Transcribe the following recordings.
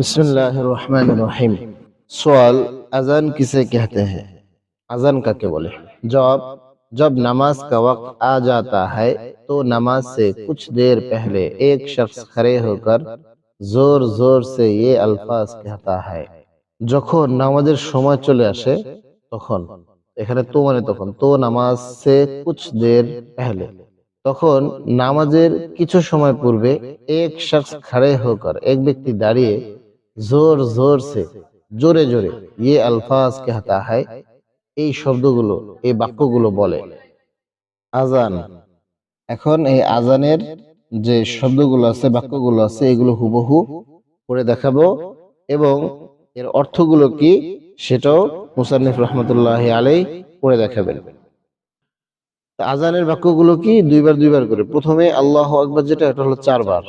बिस्मिल्लाह रहीम सवाल अजान किसे कहते हैं अजान का क्या बोले जवाब जब नमाज का वक्त आ जाता है तो नमाज से कुछ देर पहले एक शख्स खड़े होकर जोर जोर से ये अल्फाज कहता है যখন নামাজের সময় চলে আসে তখন এখানে তো মানে তখন তো নামাজ সে কুছ দের পহলে তখন নামাজের কিছু সময় পূর্বে এক শখস খড়ে হোকর এক ব্যক্তি দাঁড়িয়ে জোর জোর সে, জোরে জোরে ইয়ে আলফাজ কেহতা হয়, এই শব্দগুলো, এই বাক্যগুলো বলে। আজান। এখন এই আজানের যে শব্দগুলো আছে, বাক্যগুলো আছে, এগুলো হুবহু পড়ে দেখাবো এবং এর অর্থগুলো কি সেটাও মুসান্নিফ রহমতুল্লাহ আলাই পড়ে দেখাবেন। আজানের বাক্যগুলো কি দুইবার দুইবার করে? প্রথমে আল্লাহ আকবর যেটা, এটা হলো চারবার।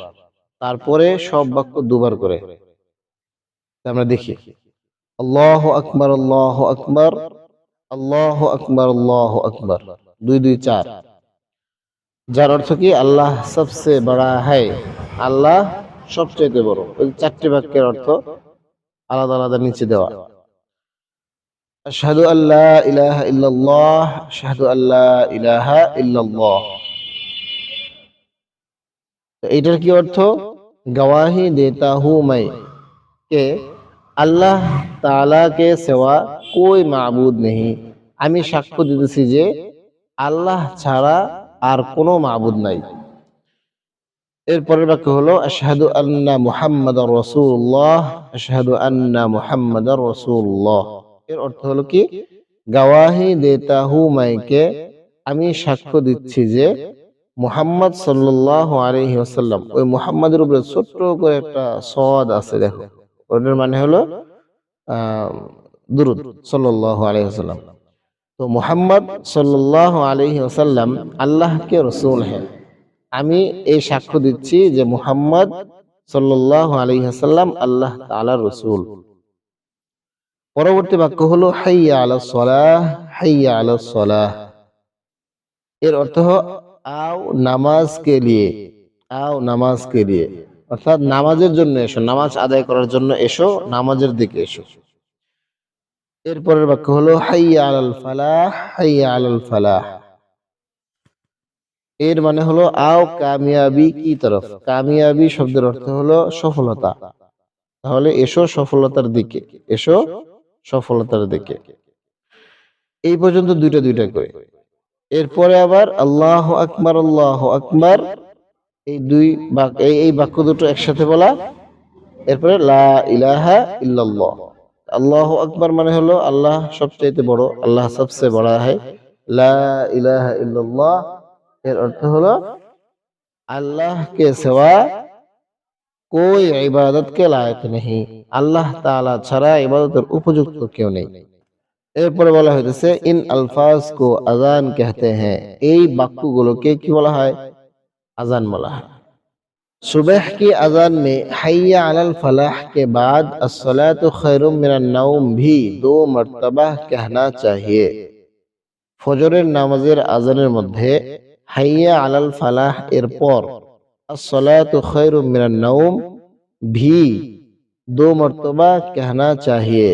তারপরে সব বাক্য দুবার করে। আমরা দেখি। আল্লাহ আকবর আল্লাহ আকবর আল্লাহ আকবর আল্লাহ আকবর। দুই দুই, চার। যার অর্থ কি? আল্লাহ সবসে বড়া হ্যায় আল্লাহ সবচাইতে বড়। ওই চারটি বাক্যের অর্থ আলাদা আলাদা, নিচে দেওয়া। আশহাদু আল্লা ইলাহা ইল্লাল্লাহ, আশহাদু আল্লা ইলাহা ইল্লাল্লাহ। তো এটার কি অর্থ? গওয়াহি দেতা হু মাই। কে? আল্লাহ তালাকে সেওয়া কই মাবুদ নেই। আমি সাক্ষ্য দিতেছি যে আল্লাহ ছাড়া আর কোনো মাবুদ নাই। এরপরের বাক্য হলো, আশাহাদু আন্না মুহাম্মদ রসুল্লাহ আশাহাদু আন্না মুহাম্মদ রসুল্লাহ এর অর্থ হলো কি? গাওয়াহি দেতা মাইকে আমি সাক্ষ্য দিচ্ছি যে মুহাম্মদ সাল্লাহ আলহি ওই মুহাম্মদের উপরে ছোট্ট করে একটা সদ আছে, দেখো। ওটার মানে হলো দুরুদ সাল্লাল্লাহু আলাইহি ওয়াসাল্লাম। তো মুহাম্মদ সাল্লাল্লাহু আলাইহি ওয়াসাল্লাম আল্লাহ কে রসুল হ্যাঁ আমি এই সাক্ষ্য দিচ্ছি যে মুহাম্মদ সাল্লাল্লাহু আলাইহি ওয়াসাল্লাম আল্লাহ তাআলার রাসূল। পরবর্তী বাক্য হলো, হাইয়া আলা সলাহ, হাইয়া আলা সলাহ। এর অর্থ আও নামাজ কে লিয়ে আও নামাজ কে লিয়ে অর্থাৎ নামাজের জন্য এসো, নামাজ আদায় করার জন্য এসো, নামাজের দিকে এসো। এরপরের বাক্য হলো, হাইয়া আলাল ফালাহ, হাইয়া আলাল ফালাহ। এর মানে হলো, আও কামিয়াবি কি তরফ? কামিয়াবি শব্দের অর্থ হলো, সফলতা। তাহলে এসো সফলতার দিকে, এসো সফলতার দিকে। এই পর্যন্ত দুইটা দুইটা করে। এরপরে আবার, আল্লাহ আকবার আল্লাহ আকবার। এই দুই এই এই বাক্য দুটো একসাথে বলা, এরপরে লা ইলাহা ইল্লাল্লাহ। আল্লাহ আকবার মানে হলো আল্লাহ সবচেয়ে বড়, আল্লাহ সবচেয়ে বড় হয় লা ইলাহা ইল্লাল্লাহ, এর অর্থ হলো আল্লাহ কে সেবা কোই ইবাদত কে লায়ক নেই আল্লাহ তাআলা ছাড়া ইবাদতের উপযুক্ত কেউ নেই। এরপরে বলা হইতেছে, ইন আলফাজ কো আজান কেহতে হ্যাঁ। এই বাক্যগুলোকে কি বলা হয়? আজান বলা হয় सुबह की अजान में हैया अलल फलाह के बाद अस्सलातु खैरुम मिनन नौम भी दो मर्तबा कहना चाहिए ফজরের নামাজের আজানের মধ্যে হাইয়া আলাল ফালাহ এর পর আসসালাতু খায়রুম মিনান নাওম ভি দো মর্তবা कहना चाहिए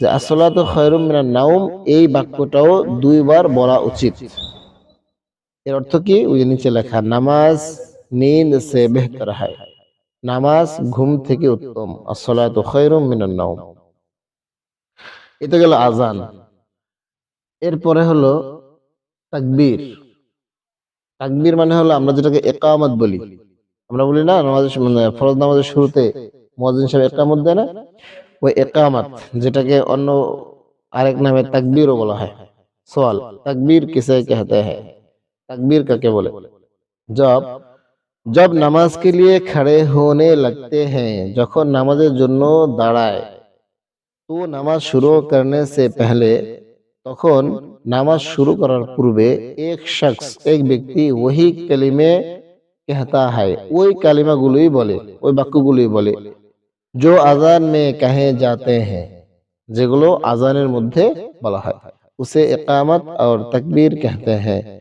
যে আসসালাতু খায়রুম মিনান নাওম এই বাক্যটাও দুইবার বলা উচিত এর অর্থ কি? ওই যে নিচে লেখা, নামাজ নিন সে বেহতর হয়। নামাজ ঘুম থেকে উত্তম। আসসালাতু খায়রুম মিনান নাওম। এটা গেল আজান। এরপরে হলো তাকবীর। তাকবীর মানে হলো আমরা যেটাকে একামত বলি। আমরা বলি না, নামাজের মানে ফরজ নামাজের শুরুতে মুয়াজ্জিন সাহেব একামত দেয় না? ওই একামত, যেটাকে অন্য আরেক নামে তাকবীরও বলা হয়। সওয়াল, তাকবীর কিসে কেহতে হ্যায় तकबीर करके बोले। जब जब नमाज़ के लिए खड़े होने लगते हैं, जख नमाज़ जुन्नो दाड़ाए तो नमाज़ शुरू करने से पहले तक नमाज़ शुरू करार पूर्वे एक शख्स, एक व्यक्ति वही कलिमे कहता है। वही कलिमा गुल बोले वो वाक्य गुल बोले, जो आजान में कहे जाते हैं, जेगुलो आजान मध्य बला है। उसे इकामत और तकबीर कहते हैं।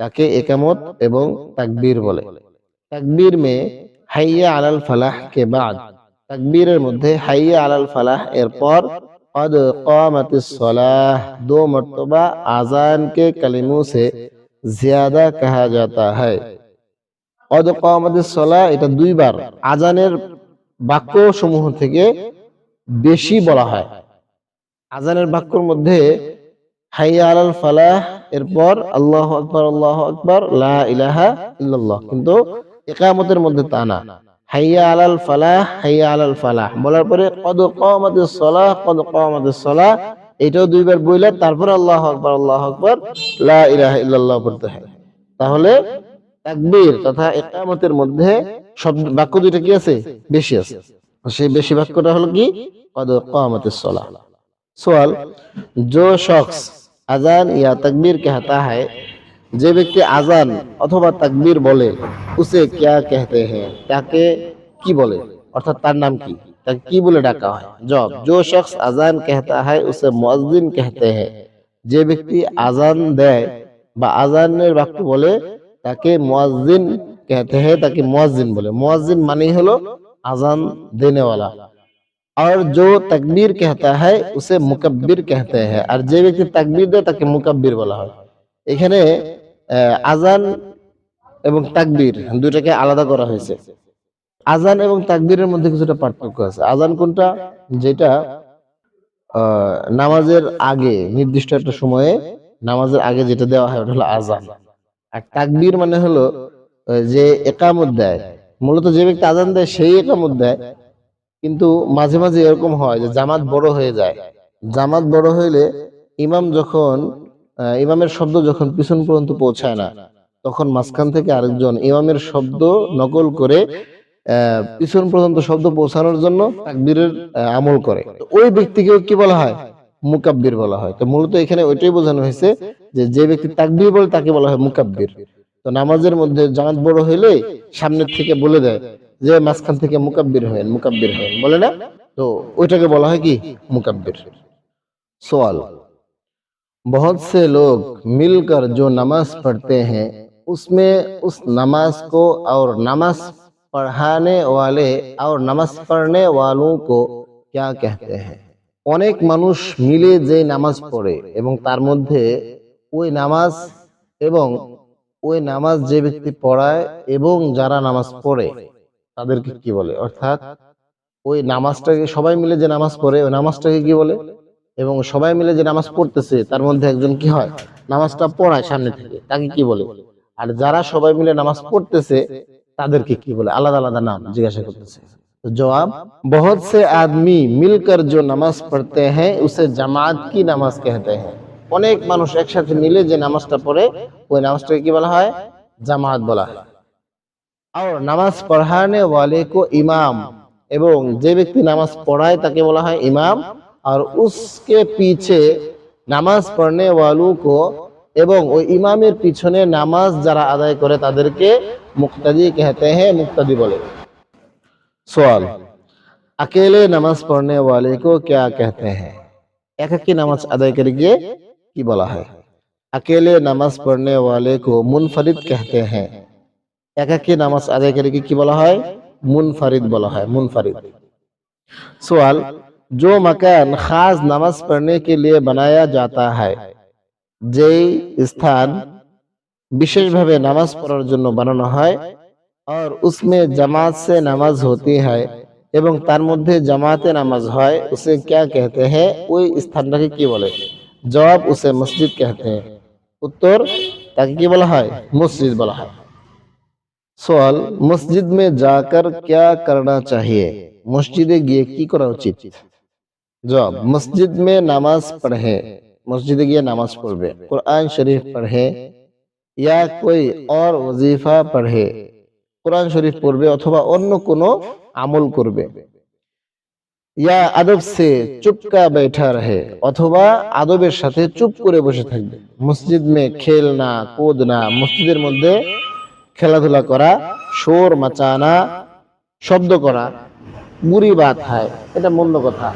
তাকে একামত এবং তাকবীর বলে। তাকবীর মে হাইয়া আলাল ফালাহ কে বাদ। তাকবীরের মধ্যে হাইয়া আলাল ফালাহ এর পর قد قامت الصلاه دو مرتبہ اذان کے کلموں سے زیادہ کہا جاتا ہے قد قامت الصلاه এটা দুই বার আযানের বাক্য সমূহ থেকে বেশি বলা হয়। আযানের বাক্যর মধ্যে হাইয়া আলাল ফালাহ এরপর আল্লাহ আকবর আল্লাহ আকবর ইলাহা ইল্লাল্লাহ। কিন্তু একামতের মধ্যে তা না। তাহলে তথা একামতের মধ্যে সব বাক্য দুইটা কি আছে? বেশি আছে। সেই বেশি বাক্যটা হলো কি? কদ কমাতে সোয়াল, জো শখস। আজান ইয়া তকবীর कहता है যে ব্যক্তি আজান অথবা তকবীর বলে, উসে क्या कहते হ্যাঁ তাকে কি বলে? অর্থাৎ তার নাম কি? তাকে কি বলে ডাকা হয়? জব जो শখস আজান कहता है উসে মুয়াজ্জিন कहते হ্যাঁ যে ব্যক্তি আজান দেয় বা আজানের বাক্য বলে, তাকে মুয়াজ্জিন कहते হ্যাঁ তাকে মুয়াজ্জিন বলে। মুয়াজ্জিন মানে হলো আজান দেনেওয়ালা। और जो तकबीर कहता है उसे मुकब्बिर कहते हैं আর যে ব্যক্তি তাকবীর দেয় তাকে মুকাব্বির বলা হয় এখানে আহ, আজান এবং তাকবীর দুইটাকে আলাদা করা হয়েছে আজান এবং তাকবীরের মধ্যে কিছুটা পার্থক্য আছে আজান কোনটা যেটা আহ, নামাজের আগে নির্দিষ্ট একটা সময়ে নামাজের আগে যেটা দেওয়া হয় ওটা হলো আজান আর তাকবীর মানে হলো আহ, যে একামত দেয় মূলত যে ব্যক্তি আজান দেয় সেই একামত দেয় কিন্তু মাঝে মাঝে এরকম হয় যে জামাত বড় হয়ে যায়। জামাত বড় হইলে ইমাম যখন ইমামের শব্দ যখন পিছন পর্যন্ত পৌঁছায় না, তখন মাঝখান থেকে আরেকজন ইমামের শব্দ নকল করে পিছন পর্যন্ত শব্দ পৌঁছানোর জন্য তাকবীরের আমল করে। ওই ব্যক্তিকে কি বলা হয়? মুকাব্বির বলা হয়। তো মূলত এখানে ওইটাই বোঝানো হয়েছে যে যে ব্যক্তি তাকবীর বলে তাকে বলা হয় মুকাব্বির। তো নামাজের মধ্যে জামাত বড় হইলে সামনের থেকে বলে দেয় যে মাঝখান থেকে মুকাব্বির হয়েন মুকাব্বির হয়েন বলে না তো ওইটাকে বলা হয় কি মুকাব্বির सवाल बहुत से लोग मिलकर जो नमाज पढ़ते हैं उसमें उस नमाज को और नमाज पढ़ाने वाले और नमाज पढ़ने वालों को क्या कहते हैं অনেক মানুষ মিলে যে নামাজ পড়ে এবং তার মধ্যে ওই নামাজ এবং ওই নামাজ যে ব্যক্তি পড়ায় এবং যারা নামাজ পড়ে তাদেরকে কি বলে? অর্থাৎ ওই নামাজটাকে সবাই মিলে যে নামাজ পড়ে ওই নামাজটাকে কি বলে? এবং সবাই মিলে যে নামাজ পড়তেছে তার মধ্যে একজন কি হয়? নামাজটা পড়ায় সামনে থেকে তাকে কি বলে? আর যারা সবাই মিলে নামাজ পড়তেছে তাদেরকে কি বলে? আলাদা আলাদা নাম জিজ্ঞাসা করতেছে। জবাব বহুত সে আদমি মিলকর যে নামাজ পড়তে হ্যাঁ উসে জামাত কি নামাজ কেহতে হ্যাঁ অনেক মানুষ একসাথে মিলে যে নামাজটা পড়ে ওই নামাজটাকে কি বলা হয়? জামাত বলা হয়। আর নামাজ পড়ানে ওয়ালে কো ইমাম এবং যে ব্যক্তি নামাজ পড়ায় তাকে বলা হয় ইমাম আর উসকে পিছে নামাজ পড়নে ওয়ালু কো এবং ওই ইমামের পিছনে নামাজ যারা আদায় করে তাদেরকে মুক্তাদি कहते हैं মুক্তাদি বলে सवाल अकेले नमाज पढ़ने वाले को क्या कहते हैं একাকী নামাজ আদায় করে গিয়ে কি বলা হয় अकेले नमाज पढ़ने वाले को मुनफरिद कहते हैं একাকী নামাজ আদায় করে গিয়ে কি বলা হয় মুনফারিদ বলা হয় মুনফারিদ सवाल जो मकान खास नमाज पढ़ने के लिए बनाया जाता है যেই স্থান বিশেষভাবে নামাজ পড়ার জন্য বানানো হয় और उसमें जमात से नमाज होती है এবং তার মধ্যে জামাতে নামাজ হয় উসে क्या कहते हैं ওই স্থানটাকে কি বলে জবাব উসে মসজিদ कहते हैं উত্তর তাকে কি বলা হয় মসজিদ বলা হয় সওয়াল, মসজিদ মে যাকার ক্যা করনা চাহিয়ে? মসজিদে গিয়ে কি করা উচিত? জবাব, মসজিদ মে নামাজ পড়হে। মসজিদে গিয়ে নামাজ পড়বে। কোরআন শরীফ পড়হে ইয়া কোই অর ওজিফা পড়হে কোরআন শরীফ পড়বে অথবা অন্য কোনো আমল করবে। ইয়া আদব সে চুপকা বেঠা রহে অথবা আদবের সাথে চুপ করে বসে থাকবে। মসজিদ মে খেলনা, কুদনা, মসজিদের মধ্যে খেলাধুলা করা শোর মাচানা শব্দ করা মুড়ি বা খায় এটা মন্দ কথা।